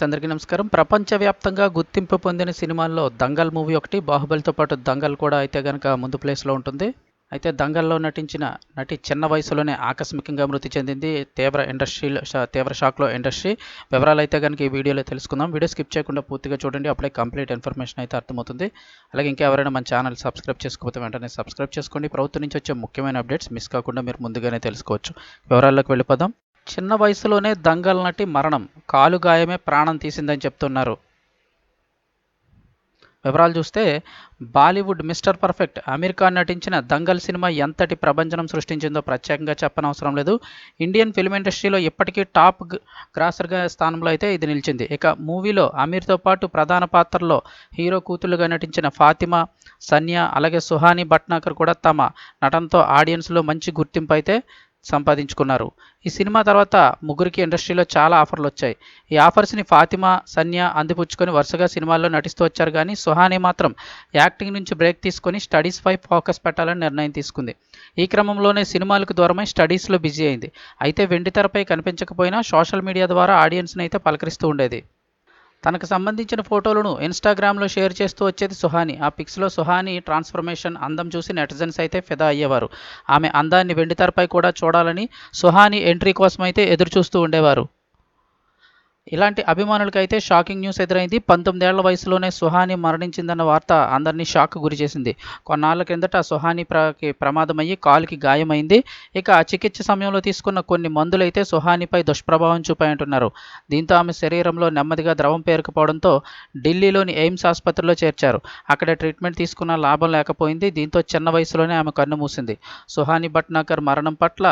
అందరికీ నమస్కారం. ప్రపంచవ్యాప్తంగా గుర్తింపు పొందిన సినిమాల్లో దంగల్ మూవీ ఒకటి బాహుబలితో పాటు దంగల్ కూడా అయితే కనుక ముందు ప్లేస్లో ఉంటుంది. అయితే దంగల్లో నటించిన నటి చిన్న వయసులోనే ఆకస్మికంగా మృతి చెందింది తీవ్ర ఇండస్ట్రీలో తీవ్ర షాక్లో ఇండస్ట్రీ. వివరాలు అయితే కనుక ఈ వీడియోలో తెలుసుకుందాం. వీడియో స్కిప్ చేయకుండా పూర్తిగా చూడండి అప్పుడే కంప్లీట్ ఇన్ఫర్మేషన్ అయితే అర్థమవుతుంది. అలాగే ఇంకా ఎవరైనా మన ఛానల్ సబ్స్క్రైబ్ చేసుకోకపోతే వెంటనే సబ్స్క్రైబ్ చేసుకోండి. ప్రభుత్వం నుంచి వచ్చే ముఖ్యమైన అప్డేట్స్ మిస్ కాకుండా మీరు ముందుగానే తెలుసుకోవచ్చు. వివరాల్లోకి వెళ్ళిపోదాం. చిన్న వయసులోనే దంగల్ నటి మరణం. కాలు గాయమే ప్రాణం తీసిందని చెప్తున్నారు. వివరాలు చూస్తే Bollywood mister perfect Aamir Khan నటించిన దంగల్ సినిమా ఎంతటి ప్రభంజనం సృష్టించిందో ప్రత్యేకంగా చెప్పనవసరం లేదు. ఇండియన్ ఫిల్మ్ ఇండస్ట్రీలో ఇప్పటికీ టాప్ గ్రాసర్గా స్థానంలో అయితే ఇది నిలిచింది. ఇక మూవీలో అమీర్తో పాటు ప్రధాన పాత్రలో హీరో కూతురుగా నటించిన ఫాతిమా సన్యా అలాగే సుహాని భట్నాకర్ కూడా తమ నటనతో ఆడియన్స్లో మంచి గుర్తింపు అయితే సంపాదించుకున్నారు. ఈ సినిమా తర్వాత ముగ్గురికి ఇండస్ట్రీలో చాలా ఆఫర్లు వచ్చాయి ఈ ఆఫర్స్ని ఫాతిమా సన్యా అందిపుచ్చుకొని వరుసగా సినిమాల్లో నటిస్తూ వచ్చారు కానీ సుహాని మాత్రం యాక్టింగ్ నుంచి బ్రేక్ తీసుకొని స్టడీస్ పై ఫోకస్ పెట్టాలని నిర్ణయం తీసుకుంది. ఈ క్రమంలోనే సినిమాలకు దూరమై స్టడీస్లో బిజీ అయింది. అయితే వెండితెరపై కనిపించకపోయినా సోషల్ మీడియా ద్వారా ఆడియన్స్ని అయితే పలకరిస్తూ ఉండేది. తనకు సంబంధించిన ఫోటోలను ఇన్స్టాగ్రామ్లో షేర్ చేస్తూ వచ్చేది సుహాని. ఆ పిక్స్లో సుహాని ట్రాన్స్ఫర్మేషన్ అందం చూసి నెటిజన్స్ అయితే ఫిదా అయ్యేవారు. ఆమె అందాన్ని వెండితెరపై కూడా చూడాలని సుహాని ఎంట్రీ కోసం అయితే ఎదురు చూస్తూ ఉండేవారు. ఇలాంటి అభిమానులకైతే షాకింగ్ న్యూస్ ఎదురైంది. పంతొమ్మిదేళ్ళ వయసులోనే సుహాని మరణించిందన్న వార్త అందరినీ షాక్ గురి చేసింది కొన్నాళ్ళ కిందట సుహాని ప్రకి ప్రమాదమయ్యి కాలుకి గాయమైంది. ఇక చికిత్స సమయంలో తీసుకున్న కొన్ని మందులైతే సుహానిపై దుష్ప్రభావం చూపాయంటున్నారు. దీంతో ఆమె శరీరంలో నెమ్మదిగా ద్రవం పేరుకుపోవడంతో ఢిల్లీలోని ఎయిమ్స్ ఆసుపత్రిలో చేర్చారు. అక్కడ ట్రీట్మెంట్ తీసుకున్న లాభం లేకపోయింది. దీంతో చిన్న వయసులోనే ఆమె కన్ను మూసింది. సుహాని భట్నాకర్ మరణం పట్ల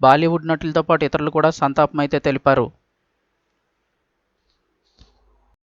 బాలీవుడ్ నటులతో పాటు ఇతరులు కూడా సంతాపం అయితే తెలిపారు.